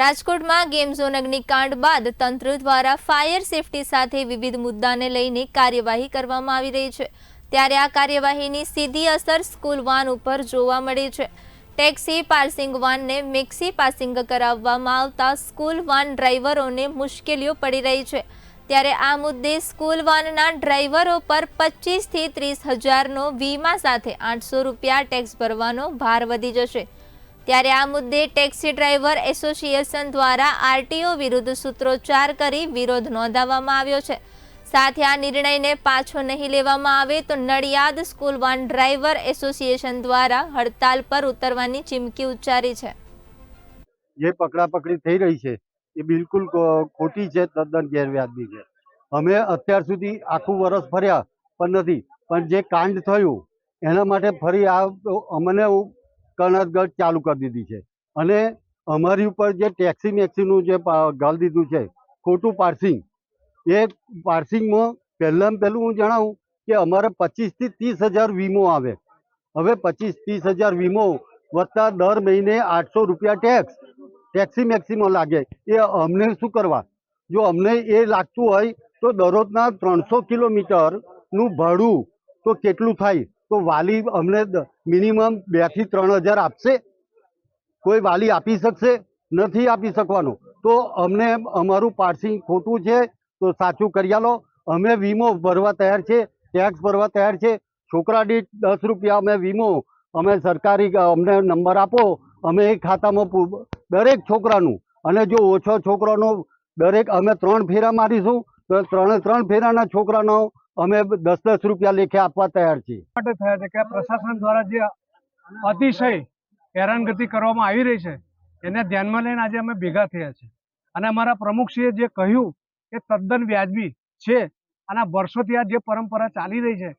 રાજકોટમાં game zone અગ્નિકાંડ બાદ તંત્ર દ્વારા ફાયર સેફટી સાથે વિવિધ મુદ્દાને લઈને કાર્યવાહી કરવામાં આવી રહી છે. ત્યારે આ કાર્યવાહીની સીધી અસર સ્કૂલ વાન ઉપર જોવા મળી છે. ટેક્સી પાર્સિંગ વાનને મિક્સી પાસિંગ કરાવવામાં આવતા સ્કૂલ વાન ડ્રાઈવરોને મુશ્કેલીઓ પડી રહી છે. ત્યારે આ મુદ્દે સ્કૂલ વાનના ડ્રાઈવરો પર પચીસથી ત્રીસ હજારનો વીમા સાથે આઠસો રૂપિયા ટેક્સ ભરવાનો ભાર વધી જશે. ત્યારે આ મુદ્દે ટેક્સી ડ્રાઈવર એસોસિએશન દ્વારા આરટીઓ વિરુદ્ધ સૂત્રોચ્ચાર કરી વિરોધ નોંધાવવામાં આવ્યો છે. સાથે આ નિર્ણયને પાછો નહીં લેવામાં આવે તો Nadiad school van driver association દ્વારા હડતાલ પર ઉતરવાની ચીમકી ઉચ્ચારી છે. જે પકડાપકડી થઈ રહી છે, એ બિલકુલ ખોટી છે, તદ્દન ગેરવ્યાજબી છે. અમે અત્યાર સુધી આખું વરસ ફર્યા પણ નથી, પણ જે કાંડ થયું, એના માટે ફરી આ અમને કણસગઢ ચાલુ કરી દીધી છે. અને અમારી ઉપર જે ટેક્સી મેક્સીનું જે ગાળી દીધું છે, ખોટું પાર્સિંગ એ પાર્સિંગમાં પહેલાં પહેલું હું જણાવું કે અમારે પચીસથી ત્રીસ હજાર વીમો આવે. હવે પચીસ ત્રીસ હજાર વીમો વત્તા દર મહિને આઠસો રૂપિયા ટેક્સ ટેક્સી મેક્સીમાં લાગે. એ અમને શું કરવા? જો અમને એ લાગતું હોય તો દરરોજના ત્રણસો કિલોમીટરનું ભાડું તો કેટલું થાય? તો વાલી અમને મિનિમમ બેથી ત્રણ હજાર આપશે. કોઈ વાલી આપી શકશે, નથી આપી શકવાનો. તો અમને અમારું પાર્સિંગ ખોટું છે, તો સાચું કરી આલો. અમે વીમો ભરવા તૈયાર છે ટેક્સ ભરવા તૈયાર છે. છોકરા દીઠ દસ રૂપિયા અમે વીમો, અમે સરકારી, અમને નંબર આપો. અમે એ ખાતામાં દરેક છોકરાનું, અને જો ઓછો છોકરાનો, દરેક, અમે ત્રણ ફેરા મારીશું, તો ત્રણે ત્રણ ફેરાના છોકરાનો અમે દસ દસ રૂપિયા લેખે આપવા તૈયાર છીએ. માટે થયા છે કે પ્રશાસન દ્વારા જે અતિશય હેરાનગતિ કરવામાં આવી રહી છે, એને ધ્યાનમાં લઈને આજે અમે ભેગા થયા છે. અને અમારા પ્રમુખશ્રીએ જે કહ્યું એ તદ્દન વ્યાજબી છે અને વર્ષોથી આ જે પરંપરા ચાલી રહી છે,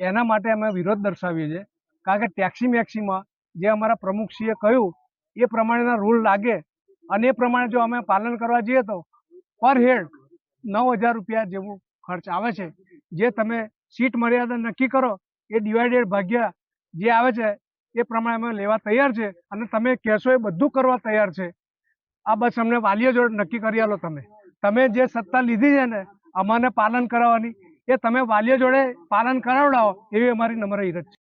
એના માટે અમે વિરોધ દર્શાવીએ છીએ. કારણ કે ટેક્સી મેક્સીમાં જે અમારા પ્રમુખશ્રીએ કહ્યું, એ પ્રમાણેના રૂલ લાગે અને એ પ્રમાણે જો અમે પાલન કરવા જઈએ તો પર હેડ નવ હજાર રૂપિયા જેવું ખર્ચ આવે છે. જે તમે સીટ મર્યાદા નક્કી કરો, એ ડિવાઇડેડ ભાગ્યા જે આવે છે, એ પ્રમાણે અમે લેવા તૈયાર છે અને તમે કહેશો એ બધું કરવા તૈયાર છે. આ બસ અમને વાલીઓ જોડે નક્કી કરી આલો તમે. તમે જે સત્તા લીધી છે ને, અમાને પાલન કરાવવાની, એ તમે વાલીઓ જોડે પાલન કરાવડાવો, એવી અમારી નમ્ર ઈરત છે.